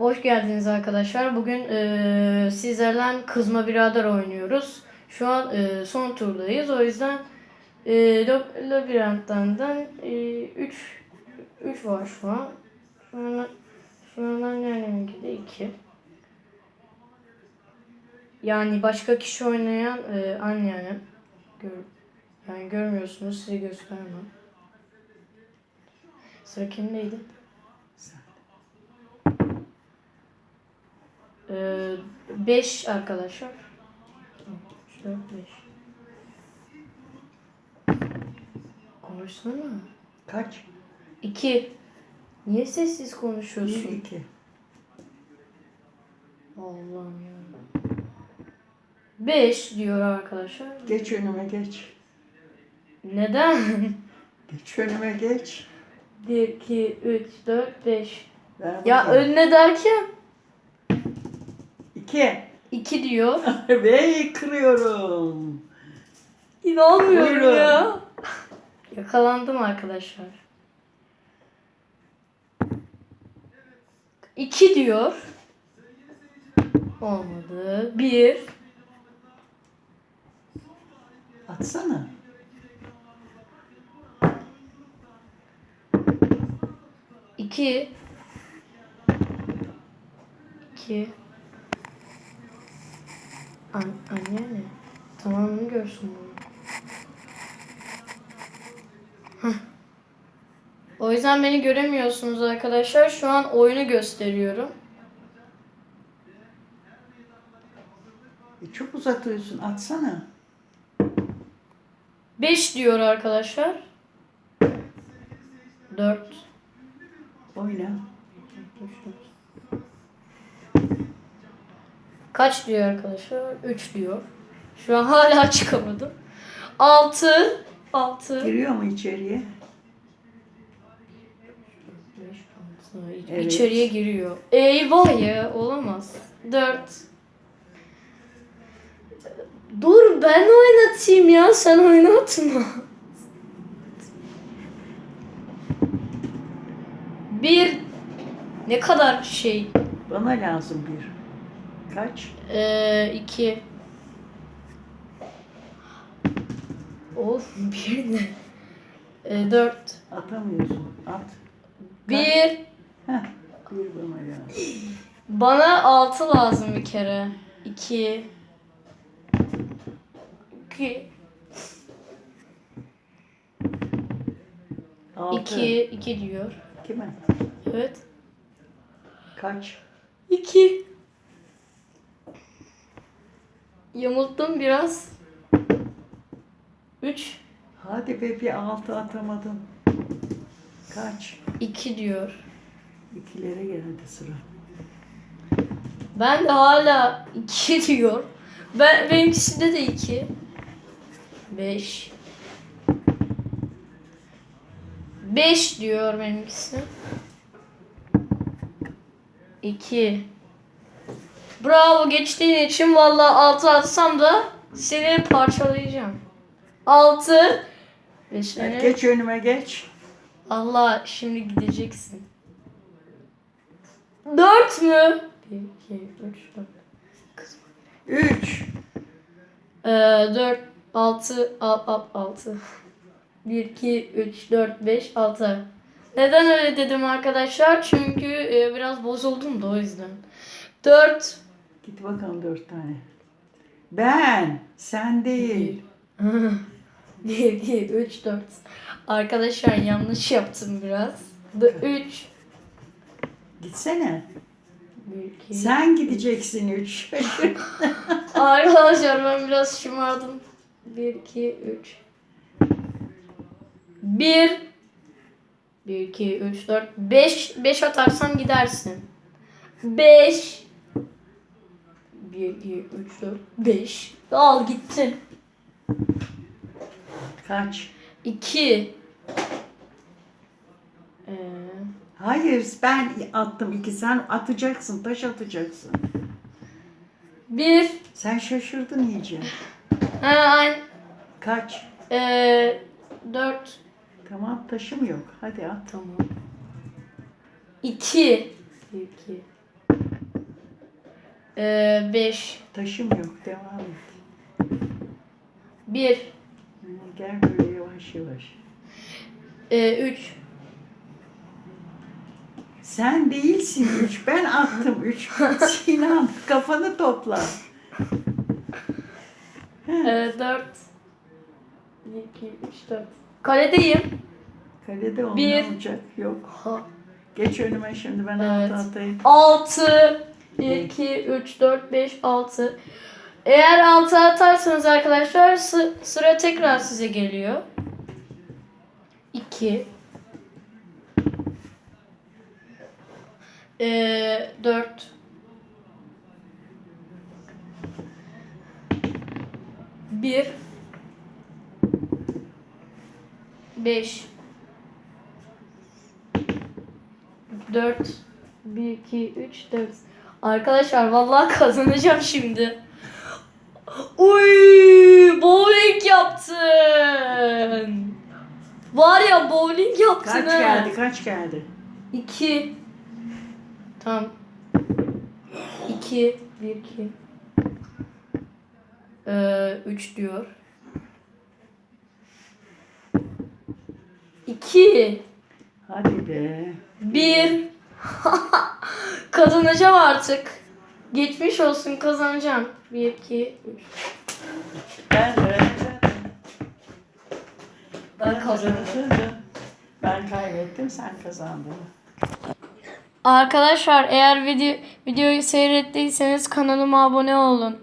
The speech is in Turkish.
Hoş geldiniz arkadaşlar. Bugün eee sizlerden Kızma Birader oynuyoruz. Şu an eee, son turdayız. O yüzden eee lab- labirentlerden 3 3 var şu an. Şu an şu an de 2. Yani başka kişi oynayan eee anneannem. Gör, yani görmüyorsunuz size göstermem. Sıra kimdeydi? Ee, 5 arkadaşlar. 3, 4, 5. Konuşsana. Kaç? 2. Niye sessiz Bir, konuşuyorsun? iki. Allah'ım ya. 5 diyor arkadaşlar. Geç önüme geç. Neden? Geç önüme geç. 1, 2, 3, 4, 5. Ver Ya bakayım. önüne derken İki. 2 diyor. Ve kırıyorum. İnanmıyorum Buyurun. ya. Yakalandım arkadaşlar. 2 diyor. Olmadı. 1. Atsana. İki. İki. An anne ne? Tamamını görsün bunu. Hah. O yüzden beni göremiyorsunuz arkadaşlar. Şu an oyunu gösteriyorum. E, çok uzatıyorsun. Atsana. 5 diyor arkadaşlar. 4. Oyna. Kaç diyor arkadaşlar? 3 diyor. Şu an hala çıkamadım. 6. 6. Giriyor mu içeriye? Evet. İçeriye giriyor. Eyvah ya olamaz. 4. Dur ben oynatayım ya sen oynatma. Bir ne kadar şey? Bana lazım bir. Kaç? Ee, iki. Of bir ne? Ee, dört. Atamıyorsun. At. Bir. Heh. Bir bana lazım. Bana altı lazım bir kere. İki. İki. Altı. İki. iki diyor. Kime? Evet. Kaç? İki. Yamulttum biraz. Üç. Hadi be bir altı atamadın. Kaç? iki diyor. İkilere geldi sıra. Ben de hala 2 diyor. Ben benimkisinde de 2. 5. 5 diyor benimkisi. 2. Bravo geçtiğin için vallahi 6 atsam da seni parçalayacağım. 6 ve seni geç önüme geç. Allah şimdi gideceksin. 4 mü? 1 2 3 4 Üç. Ee, 4, 6, 6. 1, 2, 3, 4, 5, 6. Neden öyle dedim arkadaşlar? Çünkü e, biraz bozuldum da o yüzden. 4, Git bakalım dört tane. Ben. Sen değil. 1, 2, 3, 4. Arkadaşlar yanlış yaptım biraz. 3, Gitsene. 1, 2. Sen gideceksin üç. Arkadaşlar ben biraz şımardım. 1, 2, 3. 1 1, 2, 3, 4, 5. 5 atarsam gidersin. 5 1, 2, 3, 4, 5. Al gittin. Kaç? 2 ee, Hayır ben attım iki. Sen atacaksın. Taş atacaksın. 1 Sen şaşırdın iyice. Kaç? Ee, 4 Tamam taşım yok. Hadi at. Tamam. 2 1, 2 5 Taşım yok. Devam et. 1 Ha, Gel böyle yavaş yavaş. 3 Sen değilsin üç. Ben attım üç. Sinan kafanı topla. 4 2 3 4 Kaledeyim. Kalede olma Bir. olacak. Yok. Geç önüme şimdi ben Evet. altı atayım. 6 2 3 4 5 6 Eğer 6 atarsanız arkadaşlar sı- sıra tekrar size geliyor. 2 ee, 4 1 5 4 1 2 3 4 Arkadaşlar vallahi kazanacağım şimdi. Uy, bowling yaptın. Var ya bowling yaptın Kaç ha. geldi? Kaç geldi? 2 Tamam. 2 1 2 ee, 3 diyor. 2 Hadi be. Bir. Kazanacağım artık. Geçmiş olsun kazanacağım. Bir, iki, üç. Ben Ben kazandım. Ben kaybettim, sen kazandın. Arkadaşlar eğer video videoyu seyrettiyseniz kanalıma abone olun.